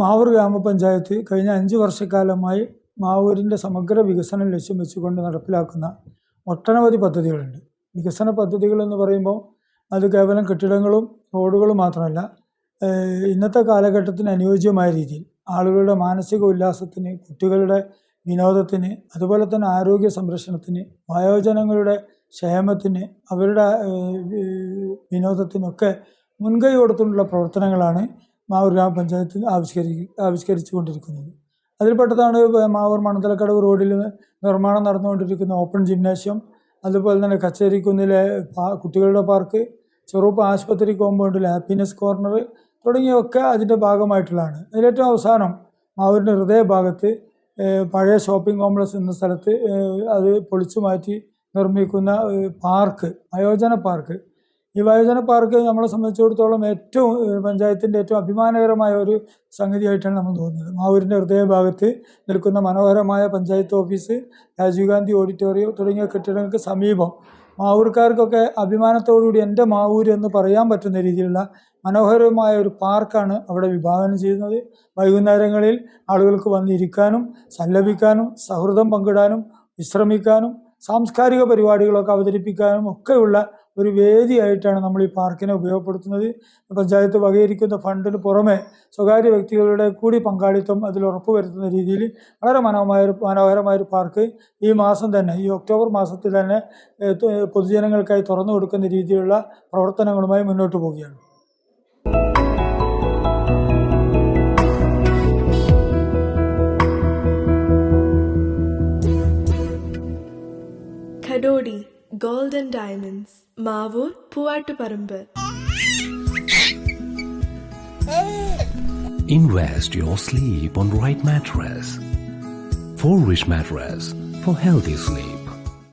മാവൂർ ഗ്രാമപഞ്ചായത്ത് കഴിഞ്ഞ അഞ്ച് വർഷക്കാലമായി മാവൂരിന്റെ സമഗ്ര വികസനം ലക്ഷ്യം വെച്ചുകൊണ്ട് നടപ്പിലാക്കുന്ന ഒട്ടനവധി പദ്ധതികളുണ്ട്. വികസന പദ്ധതികൾ എന്ന് പറയുമ്പോൾ അത് കേവലം കെട്ടിടങ്ങളും റോഡുകളും മാത്രമല്ല ഇന്നത്തെ കാലഘട്ടത്തിന് അനുയോജ്യമായ രീതിയിൽ ആളുകളുടെ മാനസിക ഉല്ലാസത്തിന് കുട്ടികളുടെ വിനോദത്തിന് അതുപോലെ തന്നെ ആരോഗ്യ സംരക്ഷണത്തിന് വയോജനങ്ങളുടെ ക്ഷേമത്തിന് അവരുടെ വിനോദത്തിനൊക്കെ മുൻകൈ കൊടുത്തുള്ള പ്രവർത്തനങ്ങളാണ് മാവൂർ ഗ്രാമപഞ്ചായത്ത് ആവിഷ്കരി ആവിഷ്കരിച്ചു കൊണ്ടിരിക്കുന്നത് അതിൽപ്പെട്ടതാണ് മാവൂർ മണത്തലക്കടവ് റോഡിൽ നിർമ്മാണം നടന്നുകൊണ്ടിരിക്കുന്ന ഓപ്പൺ ജിംനാഷ്യം അതുപോലെ തന്നെ കച്ചേരിക്കുന്നിലെ കുട്ടികളുടെ പാർക്ക് ചെറുപ്പ് ആശുപത്രി കോമ്പൗണ്ടിലെ ഹാപ്പിനെസ് കോർണർ തുടങ്ങിയൊക്കെ അതിന്റെ ഭാഗമായിട്ടുള്ളതാണ്. അതിലേറ്റവും അവസാനം മാവൂരിന്റെ ഹൃദയഭാഗത്ത് പഴയ ഷോപ്പിംഗ് കോംപ്ലക്സ് എന്ന സ്ഥലത്ത് അത് പൊളിച്ചു മാറ്റി നിർമ്മിക്കുന്ന പാർക്ക് ആയോജന പാർക്ക് ഈ വയോജന പാർക്ക് നമ്മളെ സംബന്ധിച്ചിടത്തോളം ഏറ്റവും പഞ്ചായത്തിന്റെ ഏറ്റവും അഭിമാനകരമായ ഒരു സംഗതിയായിട്ടാണ് നമ്മൾ തോന്നുന്നത്. മാവൂരിന്റെ ഹൃദയഭാഗത്ത് നിൽക്കുന്ന മനോഹരമായ പഞ്ചായത്ത് ഓഫീസ് രാജീവ് ഗാന്ധി ഓഡിറ്റോറിയം തുടങ്ങിയ കെട്ടിടങ്ങൾക്ക് സമീപം മാവൂർക്കാർക്കൊക്കെ അഭിമാനത്തോടുകൂടി എന്റെ മാവൂര് എന്ന് പറയാൻ പറ്റുന്ന രീതിയിലുള്ള മനോഹരമായ ഒരു പാർക്കാണ് അവിടെ വിഭാവനം ചെയ്യുന്നത്. വൈകുന്നേരങ്ങളിൽ ആളുകൾക്ക് വന്നിരിക്കാനും സല്ലപിക്കാനും സൗഹൃദം പങ്കിടാനും വിശ്രമിക്കാനും സാംസ്കാരിക പരിപാടികളൊക്കെ അവതരിപ്പിക്കാനും ഒക്കെയുള്ള ഒരു വേദിയായിട്ടാണ് നമ്മൾ ഈ പാർക്കിനെ ഉപയോഗപ്പെടുത്തുന്നത്. പഞ്ചായത്ത് വകയിരിക്കുന്ന ഫണ്ടിന് പുറമെ സ്വകാര്യ വ്യക്തികളുടെ കൂടി പങ്കാളിത്തം അതിൽ ഉറപ്പുവരുത്തുന്ന രീതിയിൽ വളരെ മനോഹരമായ ഒരു പാർക്ക് ഈ മാസം തന്നെ ഈ ഒക്ടോബർ മാസത്തിൽ തന്നെ പൊതുജനങ്ങൾക്കായി തുറന്നു കൊടുക്കുന്ന രീതിയിലുള്ള പ്രവർത്തനങ്ങളുമായി മുന്നോട്ട് പോവുകയാണ്. Kadodi Gold and Diamonds Mavur Puvattuparambur Invest your sleep on right mattress. For rich mattress for healthy sleep.